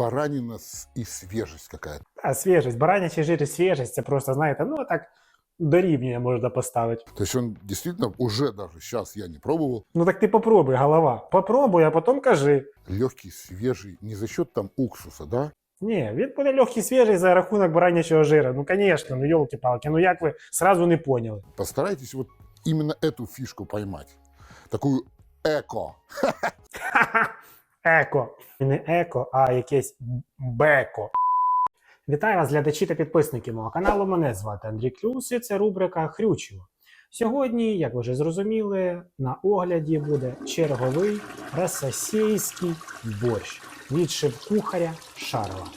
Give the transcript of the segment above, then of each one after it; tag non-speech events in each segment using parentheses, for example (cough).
баранина с- и свежесть какая-то. А свіжість, баранячий жир і свіжість, це просто, знаєте, ну так дорівнює можна поставити. То есть он действительно уже даже сейчас я не пробовал. Ну так ти попробуй, голова. Попробуй, а потім кажи. Легкий, свежий, не за счет там уксуса, да? Ні, він буде легкий свіжий за рахунок баранячого жира. Ну, звісно, ну йолки-палки, ну як ви сразу не поняли? Постарайтесь вот именно эту фишку поймать. Такую эко. Еко. Не еко, а якесь беко. Вітаю вас, глядачі та підписники мого каналу. Мене звати Андрій Клюс, і це рубрика Хрючево. Сьогодні, як ви вже зрозуміли, на огляді буде черговий російський борщ від шеф-кухаря Шарова.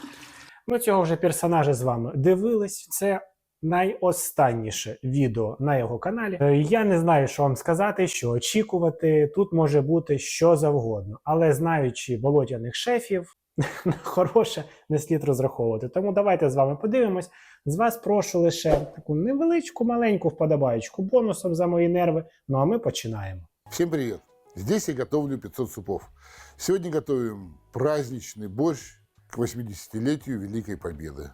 Ми цього вже персонажа з вами дивились. Це найостанніше відео на його каналі. Е, Я не знаю, що вам сказати, що очікувати. Тут може бути що завгодно, але знаючи болотяних шефів, (laughs) хороше не слід розраховувати. Тому давайте з вами подивимось. З вас прошу лише таку невеличку, маленьку вподобаєчку бонусом за мої нерви. Ну а ми починаємо. Всем привет! Здесь я готовлю 500 супов. Сегодня готовим праздничный борщ к 80-летию Великой Победы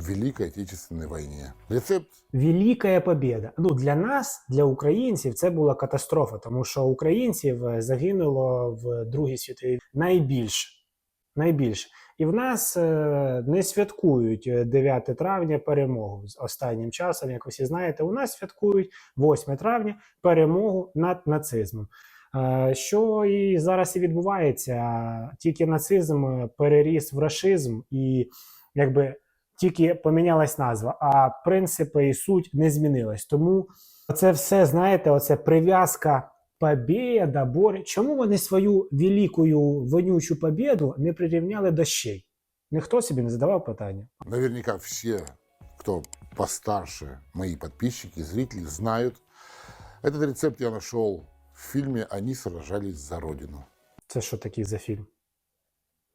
в Великой Отечественной войне. Рецепт Велика побєда. Ну для нас, для українців, це була катастрофа, тому що українців е, загинуло в Другій світовій найбільше. Найбільше. І в нас е, не святкують е, 9 травня перемогу з останнім часом, як ви всі знаєте, у нас святкують 8 травня перемогу над нацизмом. Е, Що і зараз і відбувається, тільки нацизм е, переріс в рашизм, і якби тільки помінялась назва, а принципи і суть не змінилась. Тому це все, знаєте, оце прив'язка побєда, бор. Чому вони свою великою вонючу побєду не прирівняли до щей? Ніхто собі не задавав питання. наверняка все, кто постарше, мои подписчики, зрители, знают. Этот рецепт я нашел в фильме «Они сражались за Родину». Це що такий за фільм?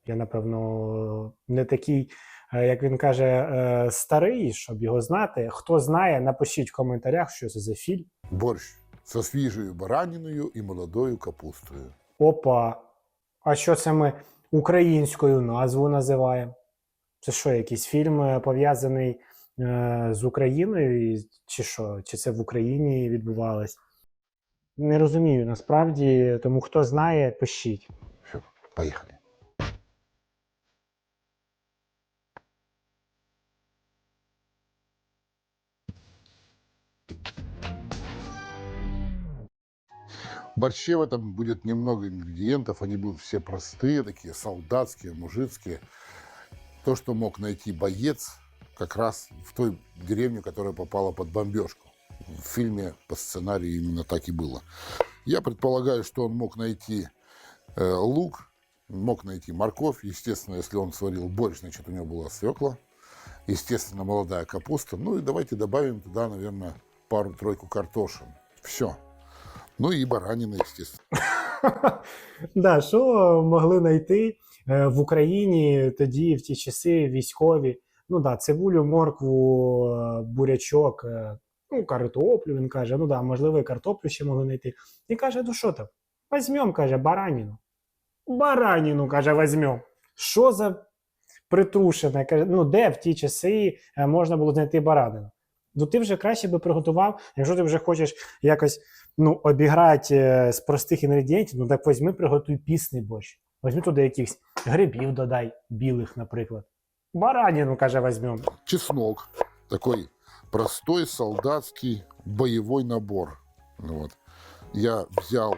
Я, напевно, не такий, як він каже, е, старий, щоб його знати. Хто знає, напишіть в коментарях, що це за фільм. Борщ со свежей бараниною и молодою капустою. Опа. А що це ми українською назву називаємо? Це що, якийсь фільм е, пов'язаний е, з Україною? Чи що? Чи це в Україні відбувалось? Не розумію насправді, тому хто знає, пишіть. Все, поехали. Борще в этом будет немного ингредиентов, они будут все простые, такие солдатские, мужицкие. То, что мог найти боец как раз в той деревне, которая попала под бомбежку. В фильме по сценарию именно так и было. Я предполагаю, что он мог найти э, лук, мог найти морковь. Естественно, если он сварил борщ, значит, у него была свекла. Естественно, молодая капуста. Ну и давайте добавим туда, наверное, пару-тройку картошин. Все. Ну и баранина, естественно. (laughs) Да, що могли знайти е, в Україні тоді, в ті часи військові? Ну да, цибулю, моркву, е, бурячок, е, ну, картоплю. Він каже, ну да, можливо, і картоплю ще могли знайти. І каже, ну що там? Возьмем, каже, бараніну. Бараніну, каже, возьмем. Що за притрушене? Каже, ну де в ті часи можна було знайти баранину? Ну ти вже краще би приготував, якщо ти вже хочеш якось ну, обіграти е, з простих інгредієнтів, ну так візьми, приготуй пісний борщ. Візьми туди якихось грибів додай, білих, наприклад. Бараніну, каже, візьмемо. Чеснок. Такой простой солдатский боевой набор. Ну Вот. Я взял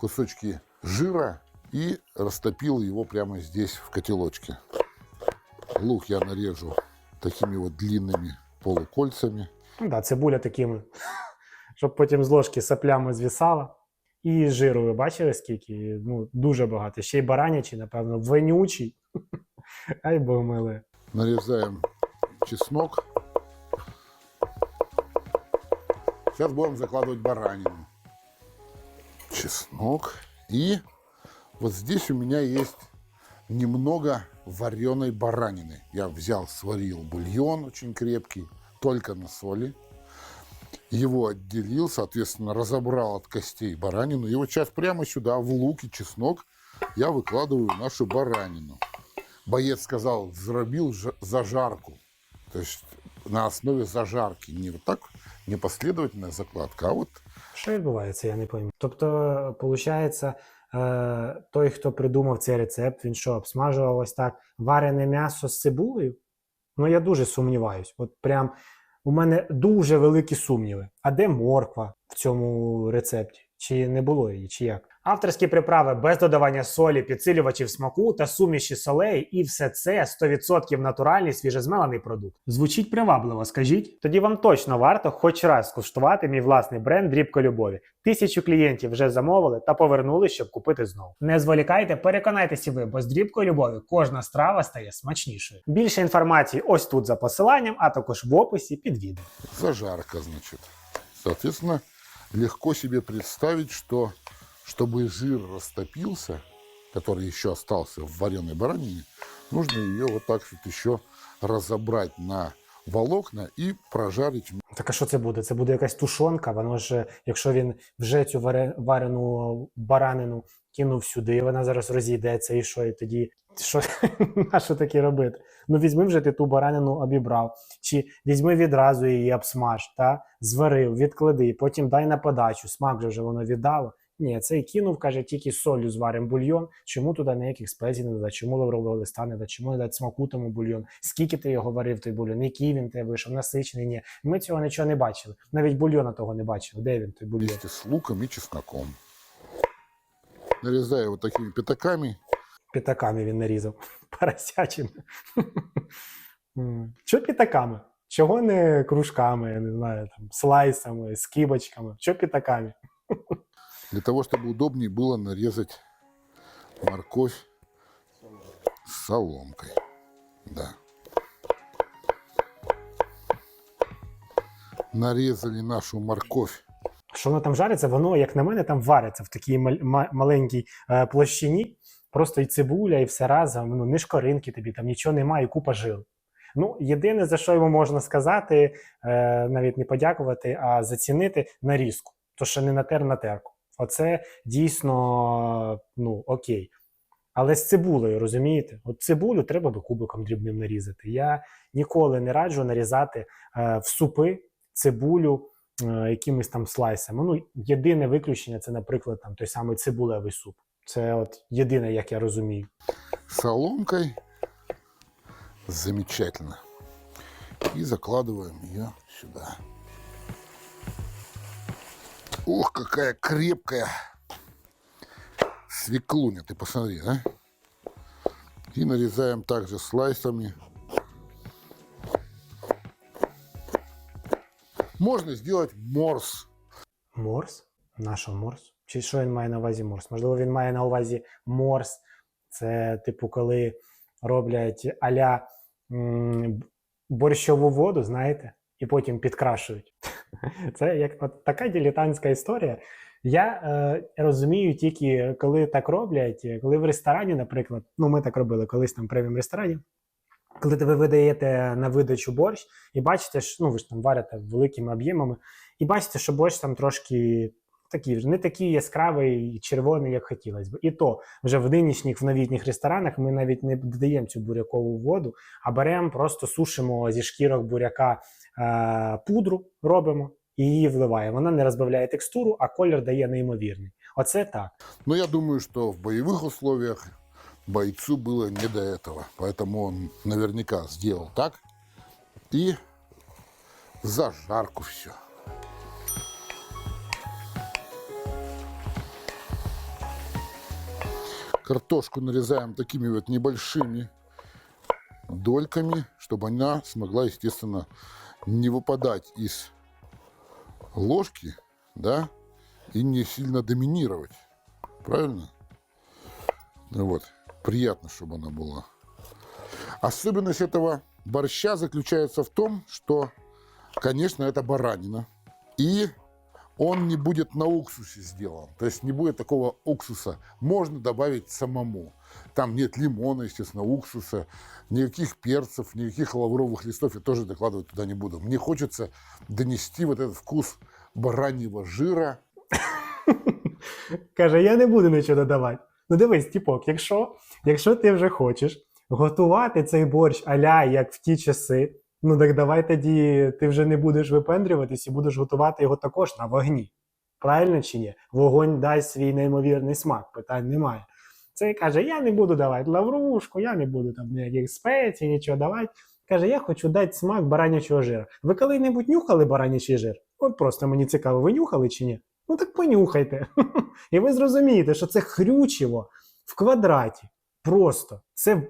кусочки жира и растопил его прямо здесь, в котелочке. Лук я нарежу такими вот длинными полукольцами. Ну да, цибуля такими, щоб потім з ложки саплями звісала. І жиру, ви бачили скільки? Ну, дуже багато. Ще й баранячий, напевно, вонючий. (laughs) Ай бо миле. Нарезаем чеснок. Сейчас будем закладывать баранину. Чеснок. И вот здесь у меня есть немного вареной баранины. Я взял, сварил бульон очень крепкий, только на соли. Его отделил, соответственно, разобрал от костей баранину. И вот сейчас прямо сюда, в лук и чеснок, я выкладываю нашу баранину. боец сказал, зробил ж- зажарку. То есть на основе зажарки. Не вот так непоследовательная закладка, а вот Що відбувається, я не пойму. Тобто, виходить, е, той, хто придумав цей рецепт, він що, обсмажував ось так варене м'ясо з цибулею? Ну, я дуже сумніваюсь. От прям у мене дуже великі сумніви. А де морква в цьому рецепті? Чи не було її, чи як? Авторські приправи без додавання солі, підсилювачів смаку та суміші солей, і все це 100% натуральний свіжезмелений продукт. Звучить привабливо, скажіть? Тоді вам точно варто хоч раз скуштувати мій власний бренд Дрібко Любові. Тисячу клієнтів вже замовили та повернули, щоб купити знову. Не зволікайте, переконайтеся ви, бо з дрібкою любові кожна страва стає смачнішою. Більше інформації ось тут за посиланням, а також в описі під відео. зажарка, значит. Соответственно, легко себе представить, что чтобы жир растопился, который еще остался в вареной баранине, нужно ее вот так вот еще разобрать на волокна и прожарить Так а що це буде? Це буде якась тушонка. Воно ж, якщо він вже цю варену баранину кинув сюди, і вона зараз розійдеться, і що? І тоді що, (laughs) на що таке робити? Ну візьми вже ти ту баранину обібрав, чи візьми відразу її обсмаж, та зварив, відклади, потім дай на подачу, смак же вже воно віддало. Ні, цей кинув, каже, тільки солью зварим бульйон. Чому туди ніяких спецій не додати? Чому лаврового листа не дати? Чому не дати смаку тому бульйон? Скільки ти його варив, той бульйон? Який він тебе вийшов, насичений? Ні. Ми цього нічого не бачили. Навіть бульйона того не бачили. Де він той бульйон? с луком и чесноком. Нарезаю вот такими пятаками. П'ятаками він нарізав. (laughs) Поросячими. (laughs) Що п'ятаками? Чого не кружками, я не знаю, там, слайсами, скибочками? Що п'ятаками? Для того, чтобы удобнее было нарезать морковь с соломкой. Да. Нарезали нашу морковь. Що воно там жариться, воно, як на мене, там вариться в такій мал- маленькій е, площині. Просто і цибуля, і все разом. Ну, не шкоринки тобі, там нічого немає, і купа жиру. Ну, єдине, за що йому можна сказати, е, навіть не подякувати, а зацінити нарізку. То, що не натер на терку. Оце дійсно ну, окей. Але з цибулею, розумієте? От цибулю треба би кубиком дрібним нарізати. Я ніколи не раджу нарізати е, в супи цибулю е, якимись там слайсами. Ну, єдине виключення це, наприклад, там той самий цибулевий суп. Це от єдине, як я розумію. соломкой. Замечательно. И закладываем ее сюда. Ох, какая крепкая свеклуня, ты посмотри, а? И нарезаем также слайсами. Можно сделать морс. Морс? На що морс? Чи що він має на увазі морс? Можливо, він має на увазі морс. Це, типу, коли роблять аля м, борщову воду, знаєте, і потім підкрашують. (laughs) Це як от така дилетантська історія. Я е, розумію тільки, коли так роблять, коли в ресторані, наприклад, ну ми так робили колись там в преміум ресторані. Коли ви видаєте на видачу борщ, і бачите, що ну ви ж там варите великими об'ємами, і бачите, що борщ там трошки такий вже не такий яскравий і червоний, як хотілося б. І то вже в нинішніх в новітніх ресторанах ми навіть не додаємо цю бурякову воду, а беремо, просто сушимо зі шкірок буряка е, пудру, робимо і її вливаємо. Вона не розбавляє текстуру, а колір дає неймовірний. Оце так. Но я думаю, что в боевых условиях бойцу было не до этого. Поэтому он наверняка сделал так. И зажарку все. Картошку нарезаем такими вот небольшими дольками, чтобы она смогла, естественно, не выпадать из ложки, да, и не сильно доминировать. Правильно? Ну вот, приятно, чтобы она была. Особенность этого борща заключается в том, что, конечно, это баранина. И он не будет на уксусе сделан. То есть не будет такого уксуса. Можно добавить самому. Там нет лимона, естественно, уксуса, никаких перцев, никаких лавровых листов. Я тоже докладывать туда не буду. Мне хочется донести вот этот вкус бараньего жира (laughs) Каже, я не буду нічого додавати. Ну дивись, тіпок, якщо, якщо ти вже хочеш готувати цей борщ аля як в ті часи. Ну так давай тоді ти вже не будеш випендрюватись і будеш готувати його також на вогні. Правильно чи ні? Вогонь дасть свій неймовірний смак, питань немає. Цей каже: я не буду давати лаврушку, я не буду там ніяких спецій, нічого давати. Каже, я хочу дати смак баранячого жира. Ви коли-небудь нюхали баранячий жир? От просто мені цікаво, ви нюхали чи ні? Ну так понюхайте. (laughs) І ви зрозумієте, що це хрючево в квадраті. Просто це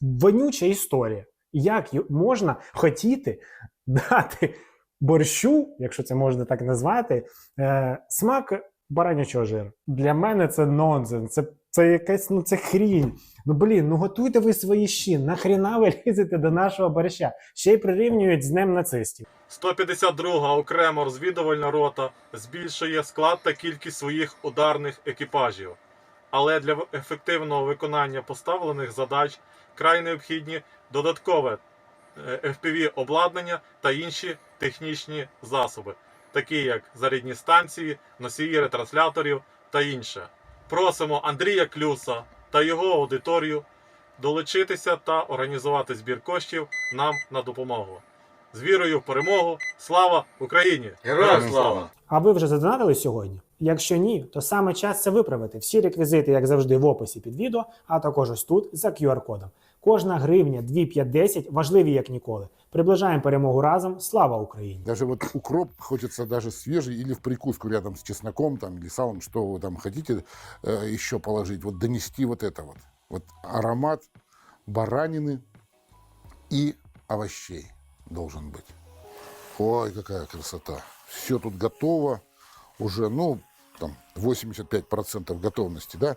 вонюча історія. Як можна хотіти дати борщу, якщо це можна так назвати, е, смак баранячого жиру? Для мене це нонсенс. Це, це якась ну це хрінь. Ну блін, ну готуйте ви свої щі. Нахріна ви (laughs) лізете до нашого борща? Ще й прирівнюють з днем нацистів. 152 окрема розвідувальна рота збільшує склад та кількість своїх ударних екіпажів. Але для ефективного виконання поставлених задач край необхідні додаткове е, FPV обладнання та інші технічні засоби, такі як зарядні станції, носії ретрансляторів та інше. Просимо Андрія Клюса та його аудиторію долучитися та організувати збір коштів нам на допомогу. З вірою в перемогу. Слава Україні! Героям слава! А ви вже задонатили сьогодні? Якщо ні, то саме час це виправити. Всі реквізити, як завжди, в описі під відео, а також ось тут за QR-кодом. Кожна гривня 2,5-10 важливі як ніколи. Приближаємо перемогу разом. Слава Україні! Даже вот укроп хочется даже свежий или в прикуску рядом с чесноком там, или салом, что вы там хотите э, еще положить, вот донести вот это вот. Вот аромат баранины и овощей должен быть. Ой, какая красота. Все тут готово. Уже, ну, там 85% готовности, да?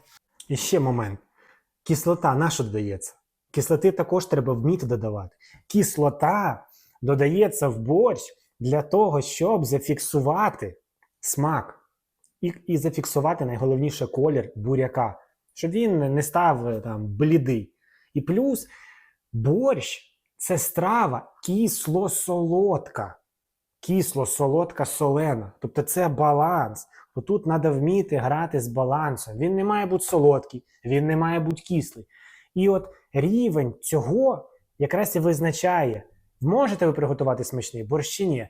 І ще момент. Кислота на що додається? Кислоти також треба вміти додавати. Кислота додається в борщ для того, щоб зафіксувати смак і, і зафіксувати найголовніше колір буряка, щоб він не став е, там блідий. І плюс борщ це страва кисло-солодка. Кисло-солодка солена. Тобто це баланс. Отут треба вміти грати з балансом. Він не має бути солодкий, він не має бути кислий. І от рівень цього якраз і визначає, можете ви приготувати смачний борщ чи ні.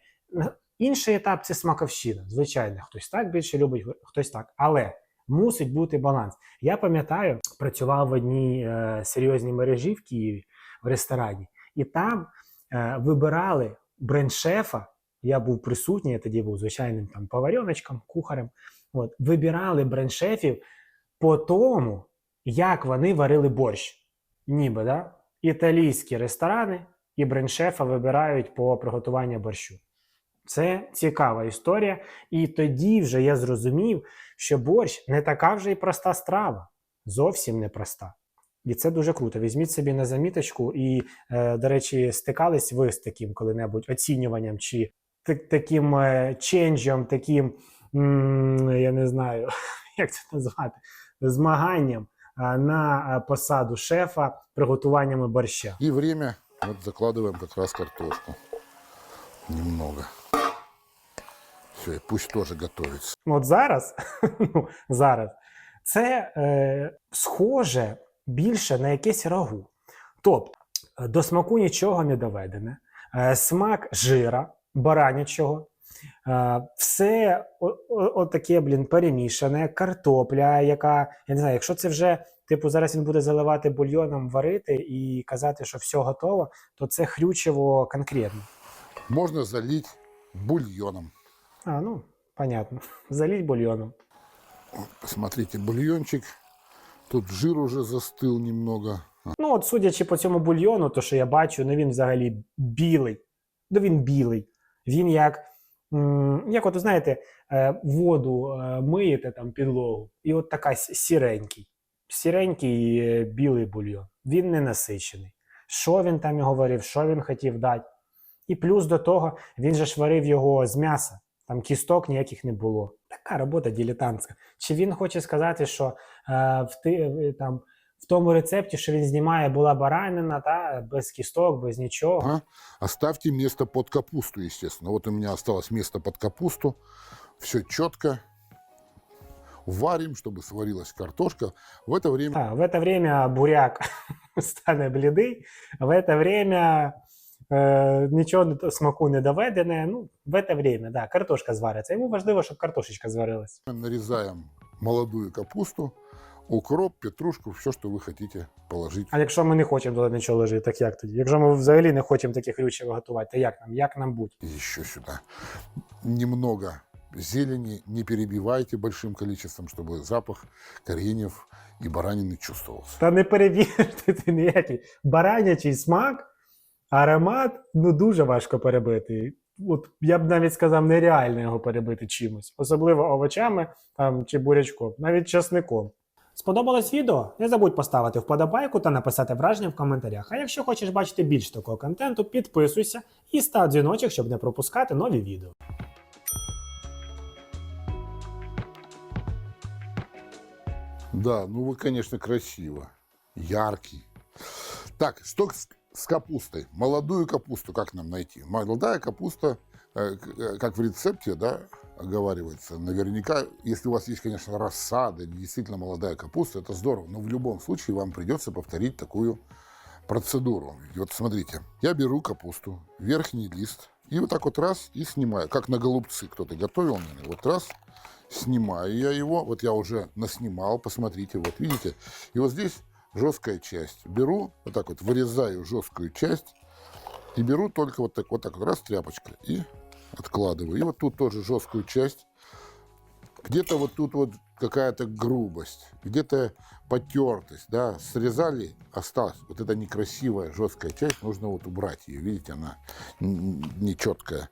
Інший етап це смаковщина. Звичайно, хтось так більше любить, хтось так. Але мусить бути баланс. Я пам'ятаю, працював в одній е, серйозній мережі в Києві в ресторані, і там е, вибирали бренд-шефа. Я був присутній, я тоді був звичайним там повареночком, кухарем. От, вибирали бренд-шефів по тому, як вони варили борщ. Ніби, да? Італійські ресторани і бренд-шефа вибирають по приготуванню борщу. Це цікава історія. І тоді вже я зрозумів, що борщ не така вже й проста страва. Зовсім не проста. І це дуже круто. Візьміть собі на заміточку, і, е, до речі, стикались ви з таким коли-небудь оцінюванням чи таким е, ченджем, таким, я не знаю, (laughs) як це назвати, змаганням на е, посаду шефа приготуваннями борща. И время, вот закладываем как раз картошку. Немного. Все, и пусть тоже готовится. Ну, От зараз, (laughs) ну, зараз це е, схоже більше на якесь рагу. Тобто е, до смаку нічого не доведене, е, смак жира баранячого, е, все отаке, блін, перемішане, картопля, яка, я не знаю, якщо це вже, типу, зараз він буде заливати бульйоном, варити і казати, що все готово, то це хрючево конкретно. Можно залить бульоном. А, ну, понятно. Залить бульйоном. Посмотрите, бульончик. Тут жир уже застыл немного. Ну, от судячи по цьому бульйону, то що я бачу, ну він взагалі білий. Ну він білий. Він як, як от знаєте, е, воду е, миєте там підлогу, і от така сіренький. Сіренький е, білий бульйон. Він не насичений. Що він там його варив, що він хотів дати. І плюс до того, він же ж варив його з м'яса. Там кісток ніяких не було. Така робота дилетантська. Чи він хоче сказати, що е, в, ти, там, в тому рецепті, що він знімає, була баранина, та, без кісток, без нічого. Ага. Оставьте место под капусту, естественно. Вот у меня осталось место под капусту. Все четко. варим, чтобы сварилась картошка. В это время А, в это время буряк (laughs) стане блідий, в это время е, нічого не- смаку не доведене. Ну, в это время, да, картошка звариться. Йому важливо, щоб картошечка зварилась. нарезаем молодую капусту, укроп, петрушку, все, что вы хотите положить. А якщо ми не хочемо туди нічого лежити, так як тоді? Якщо ми взагалі не хочемо таких рючів готувати, то як нам? Як нам бути? Еще сюда. Немного зелени, не перебивайте большим количеством, чтобы запах кореньев и баранины чувствовался. Та не перевірити ти ніякий баранячий смак, аромат ну дуже важко перебити. От я б навіть сказав, нереально його перебити чимось, особливо овочами там, чи бурячком, навіть часником. Сподобалось відео? Не забудь поставити вподобайку та написати враження в коментарях. А якщо хочеш бачити більш такого контенту, підписуйся і став дзвіночок, щоб не пропускати нові відео. Да, ну вы, конечно, красиво. Яркий. Так, что с, с капустой? Молодую капусту как нам найти? Молодая капуста, э, к- э, как в рецепте, да, оговаривается. Наверняка, если у вас есть, конечно, рассада действительно молодая капуста, это здорово. Но в любом случае вам придется повторить такую процедуру. И вот смотрите, я беру капусту, верхний лист, и вот так вот раз и снимаю, как на голубцы кто-то готовил, наверное, вот раз, снимаю я его, вот я уже наснимал, посмотрите, вот видите, и вот здесь жесткая часть. Беру, вот так вот вырезаю жесткую часть, и беру только вот так вот, так вот раз тряпочкой и откладываю. И вот тут тоже жесткую часть. Где-то вот тут вот какая-то грубость, где-то потертость, да, срезали, осталась вот эта некрасивая жесткая часть, нужно вот убрать ее, видите, она нечеткая.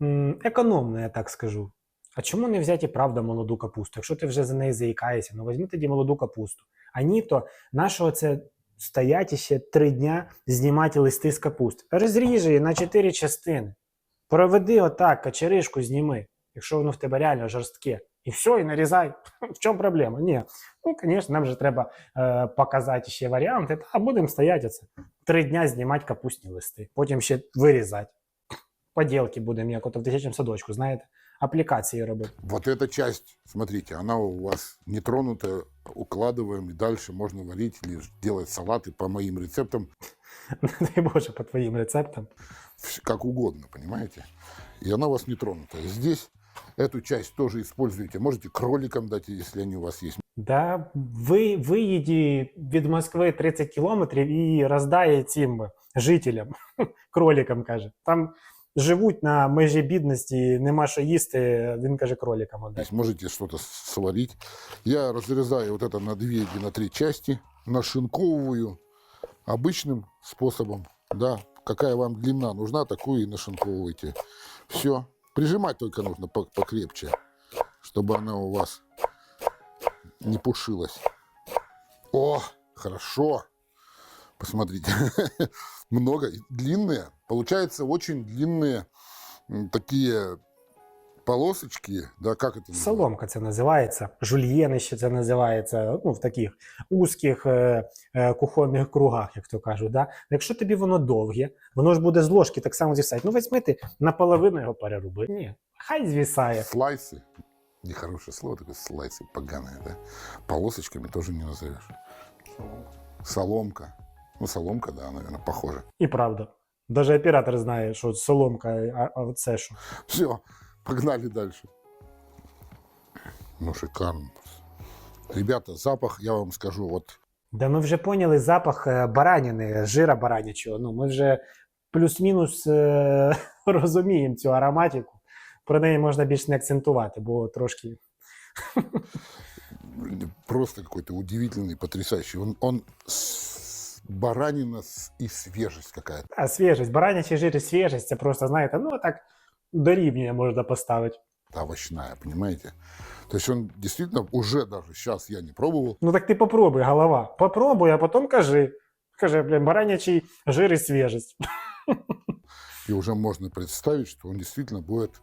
М, Економно, я так скажу. А чому не взяти правда молоду капусту? Якщо ти вже за неї заїкаєшся, ну візьми тоді молоду капусту. А ні, то нашого це стоять іще три дня знімати листи з капусти. Розріж її на чотири частини. Проведи отак, качеришку зніми, якщо воно в тебе реально жорстке. І все, і нарізай. (laughs) В чому проблема? Ні. Ну, звісно, нам же треба е, показати ще варіанти. Та будемо стояти оце. Три дня знімати капустні листи, потім ще вирізати. Поділки будемо, як ото в дитячому садочку, знаєте, аплікації робити. Вот эта часть, смотрите, она у вас нетронутая, укладываем, и дальше можно варить или делать салаты по моим рецептам, (laughs) Дай Боже, по твоїм рецептам. вс- как угодно, понимаете? И она у вас нетронутая. Здесь эту часть тоже используете. Можете кроликам дать, если они у вас есть. Да, ви виїді від Москви 30 кілометрів і роздає цим жителям, (laughs) кроликам каже. Там живуть на межі бідності, нема що їсти. Він каже, кроликам Здесь отдать. можете что-то с- сварить. Я разрезаю вот это на две или на три части, нашинковываю обычным способом. Да, какая вам длина нужна, такую и нашинковывайте. Все. Прижимать только нужно по- покрепче, чтобы она у вас не пушилась. О, хорошо. Посмотрите. (laughs) Много. Длинные. Получается очень длинные такие полосочки. Да, как это называется? Соломка це називається, жульєни ще це називається, ну, в таких узких е, е, кухонних кругах, як то кажуть. Да? Якщо тобі воно довге, воно ж буде з ложки так само звісати. Ну, візьми ти наполовину його переруби. Ні, хай звісає. Слайсы. Нехорошее слово такое, слайсы поганые, да? Полосочками тоже не назовешь. Соломка. Ну, соломка, да, наверное, похоже. І правда. Даже оператор знає, що соломка, а, а це що. Все, погнали дальше. Ну, шикарно. Ребята, запах, я вам скажу, вот Да ми вже поняли запах е, баранини, жира баранячого. Ну, ми вже плюс-мінус е, розуміємо цю ароматику. Про неї можна більш не акцентувати, бо трошки (laughs) просто какой-то удивительный, потрясающий. Он, он с- баранина с- и свежесть какая-то. А свіжість, баранячий жир і свіжість, це просто, знаєте, ну так дорівнює можна поставити. овощная, понимаете? То есть он действительно уже даже сейчас я не пробовал, Ну так ти попробуй, голова. Попробуй, а потім кажи. Скажи, блін, баранячий жир і свіжість. (laughs) И уже можно представить, что он действительно будет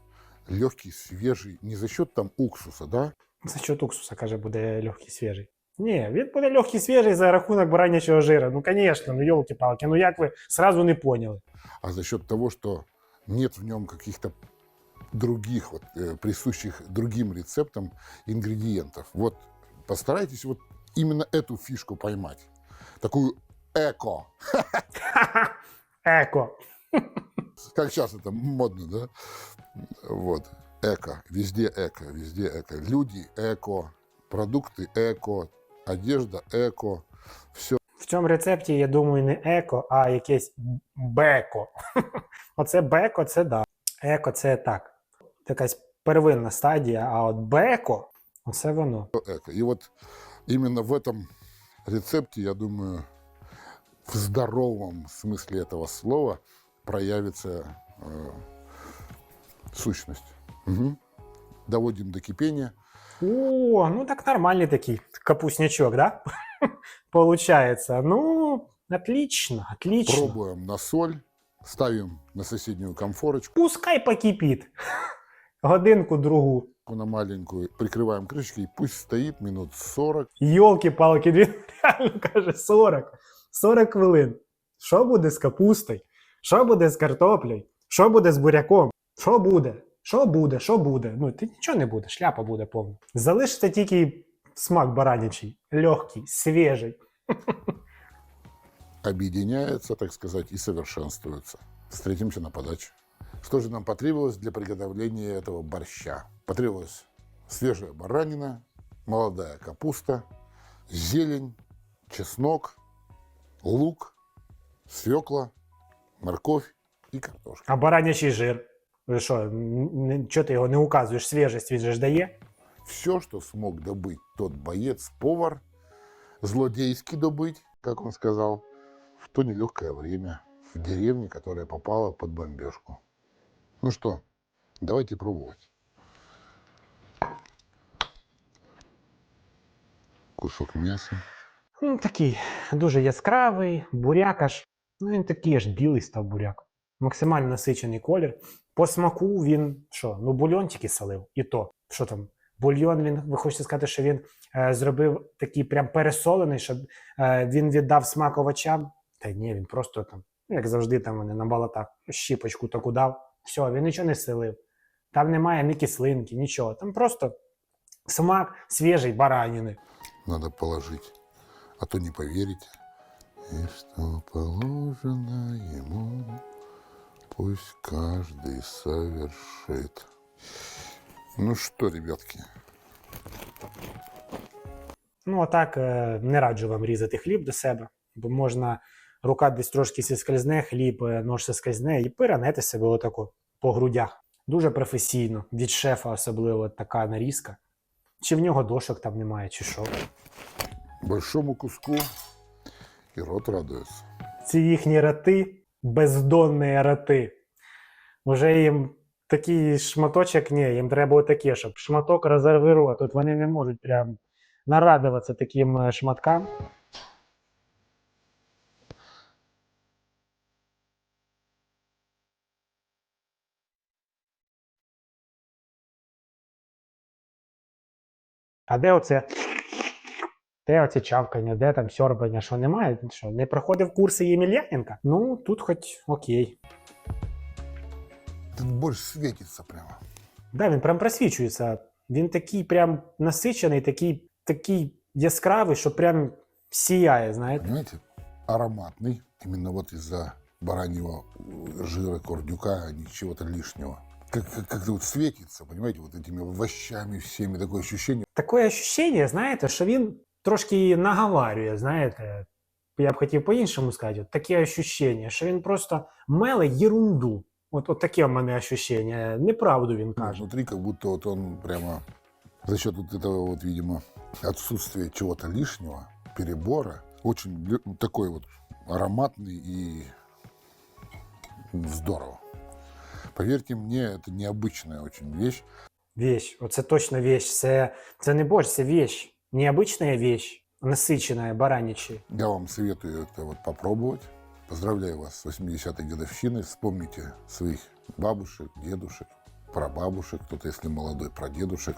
легкий, свежий, не за счет там уксуса, да, За що уксуса, каже, буде легкий свіжий. Ні, він буде легкий свіжий за рахунок баранячого жира. Ну, звісно, ну йолки-палки, ну як ви сразу не поняли? а за счет того, что нет в нем каких-то других, вот, э, присущих другим рецептам ингредиентов. Вот постарайтесь вот именно эту фишку поймать. Такую эко. (laughs) Еко. Как сейчас это модно, да? Вот. Эко. Везде эко, везде эко. Люди эко, продукты эко, одежда эко. Все В цьому рецепті, я думаю, не еко, а якесь беко. (laughs) Оце беко, це да. Еко це так. Якась первинна стадія, а от беко оце воно. эко. И вот именно в этом рецепте, я думаю, в здоровом смысле этого слова проявится э, сущность. Мгм. Доводим до кипения. О, ну так нормальний такий капуснячок, да? Получается. Ну, отлично, отлично. Пробуем на соль. Ставим на соседнюю комфорочку Пускай покипить. Годинку другу. на маленькую. Прикрываем крышкой. и Пусть стоит минут 40. Йолки-палки, він (laughs) реально каже 40. 40 хвилин. Що буде з капустою? Що буде з картоплею? Що буде з буряком? Що буде? Що буде? Що буде? Ну, ти нічого не буде, шляпа буде повна. Залишиться тільки смак баранячий, легкий, свіжий. объединяется, так сказать, и совершенствуется. Встретимся на подаче. Что же нам потребовалось для приготовления этого борща? Потребовалась свежая баранина, молодая капуста, зелень, чеснок, лук, свекла, морковь и картошка. А баранячий жир. Ви що, чого ти його не указуєш? Свіжість він же ж дає? Все, что смог добыть тот боец-повар, злодейски добыть, как он сказал, в то нелегкое время в деревне, которая попала под бомбежку. Ну что, давайте пробовать. Кусок мяса. Ну, такий дуже яскравий, буряк аж. Ну, він такий аж білий став буряк. Максимально насичений колір. По смаку він що? Ну, бульйон тільки солив. І то. Що там? Бульйон, він, ви хочете сказати, що він е, зробив такий прям пересолений, щоб е, він віддав смак овочам. Та ні, він просто там, як завжди, там вони на балатах щіпочку таку дав. Все, він нічого не силив. Там немає ні кислинки, нічого. Там просто смак свіжий баранини. Надо положить, а то не поверите. И что положено ему, пусть каждый совершит. Ну что, ребятки, Ну, а так е, не раджу вам різати хліб до себе, бо можна рука десь трошки сіскользне, хліб, е, нож сіскользне і поранити себе отако по грудях. Дуже професійно, від шефа особливо така нарізка. Чи в нього дошок там немає, чи що. большому куску и рот радуется. Ці їхні рати, бездонні рати. Уже їм такий шматочок, ні, їм треба отаке, щоб шматок розорви. Тут вони не можуть прям нарадуватися таким е, шматкам. А де оце? Де оце чавкання, де там сьорбання, що немає? Що, не проходив курси Ємельяненка? Ну, тут хоч окей Тут больше светится прямо. Да, він прям просвічується. Він такий прям насичений, такий, такий яскравий, що прям сіяє, знаєте. Понимаете? Ароматный. Именно вот из-за бараньего э, жира, кордюка, а не чего-то лишнего. Как- как- Как-то вот светится, понимаете, вот этими овощами всеми. Такое ощущение. Таке ощущення, знаєте, що він трошки наговарює, знаєте. Я б хотів по-іншому сказати. От таке ощущення, що він просто меле єрунду. От, от таке в мене ощущення. Неправду Ну, каже. Внутри как будто вот он прямо за счет вот этого вот, видимо, отсутствия чего-то лишнего, перебора, очень такой вот ароматный и здорово. Поверьте мне, это необычная очень вещь. Вещь. Оце точно вещь. Це, це не борщ, це вещь. Необычная вещь, насичена, бараняча. Я вам советую это вот попробовать. Поздравляю вас с 80-й годовщиной. Вспомните своих бабушек, дедушек, прабабушек, кто-то, если молодой, прадедушек.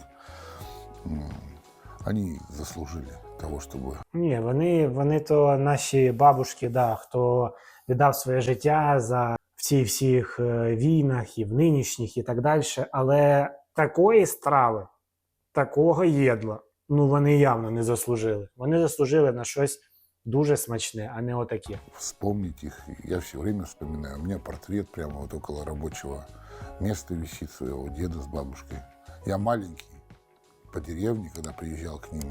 Они заслужили того, чтобы Ні, вони, вони то наші бабушки, да, хто віддав своє життя за в цих всіх е, війнах, і в нинішніх, і так далі. Але такої страви, такого єдла, ну вони явно не заслужили. Вони заслужили на щось дуже смачне, а не отаке. Вспомнить их. Я все время вспоминаю. У меня портрет прямо вот около рабочего места висит своего деда с бабушкой. Я маленький, по деревне, когда приезжал к ним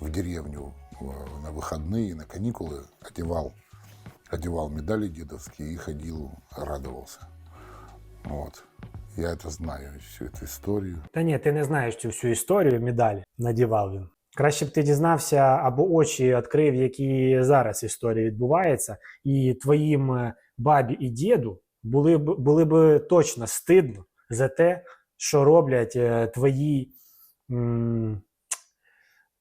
в деревню э, на выходные, на каникулы, одевал, одевал медали дедовские и ходил, радовался. Вот. Я это знаю, всю эту историю. Та ні, ти не знаєш цю всю історію медалі надівав він. Краще б ти дізнався або очі відкрив, які зараз історія відбувається, і твоїм е, бабі і діду були б були б точно стидно за те, що роблять е, твої,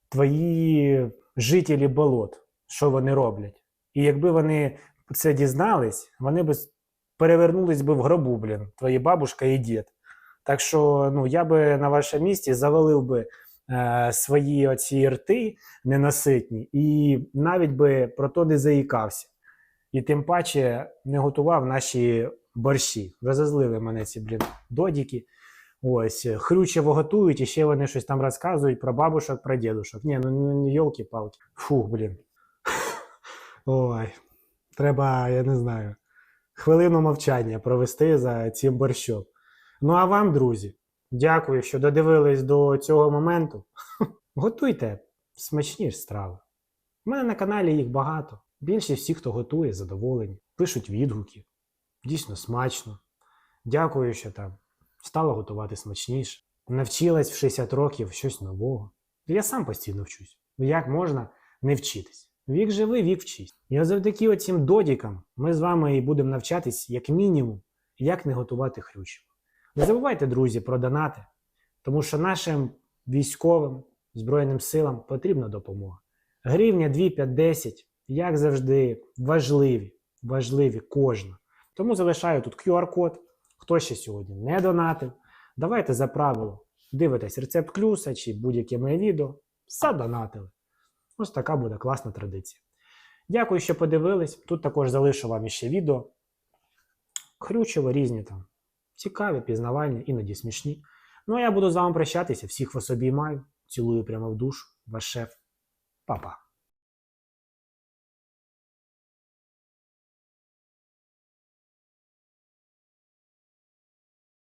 твої жителі болот, що вони роблять. І якби вони це дізнались, вони б перевернулись би в гробу, блін, твої бабушка і дід. Так що ну, я би на вашому місці завалив би е, свої оці рти ненаситні і навіть би про то не заїкався. І тим паче не готував наші борщі. Розозлили мене ці, блін, додіки. Ось, хрючево готують, і ще вони щось там розказують про бабушок, про дідушок. Ні, ну, ну йолки-палки. Фух, блін. (laughs) Ой, треба, я не знаю, хвилину мовчання провести за цим борщом. Ну а вам, друзі, дякую, що додивились до цього моменту. (laughs) Готуйте смачні страви. У мене на каналі їх багато. Більшість всіх, хто готує, задоволені, пишуть відгуки. Дійсно смачно. Дякую, що там стала готувати смачніше. Навчилась в 60 років щось нового. Я сам постійно вчусь. Як можна не вчитись? Вік живий, вік вчись. І завдяки оцим додікам ми з вами і будемо навчатись, як мінімум, як не готувати хрючево. Не забувайте, друзі, про донати, тому що нашим військовим Збройним силам потрібна допомога. Гривня 2, 5, 10, як завжди, важливі, важливі кожна. Тому залишаю тут QR-код. Хто ще сьогодні не донатив, давайте за правило дивитесь рецепт клюса чи будь-яке моє відео, задонатили. Ось така буде класна традиція. Дякую, що подивились. Тут також залишу вам іще відео. Хрючево різні там. Цікаві, пізнавальні, іноді смішні. Ну а я буду з вами прощатися. Всіх вас обіймаю. Цілую прямо в душу. Ваш шеф. Па-па.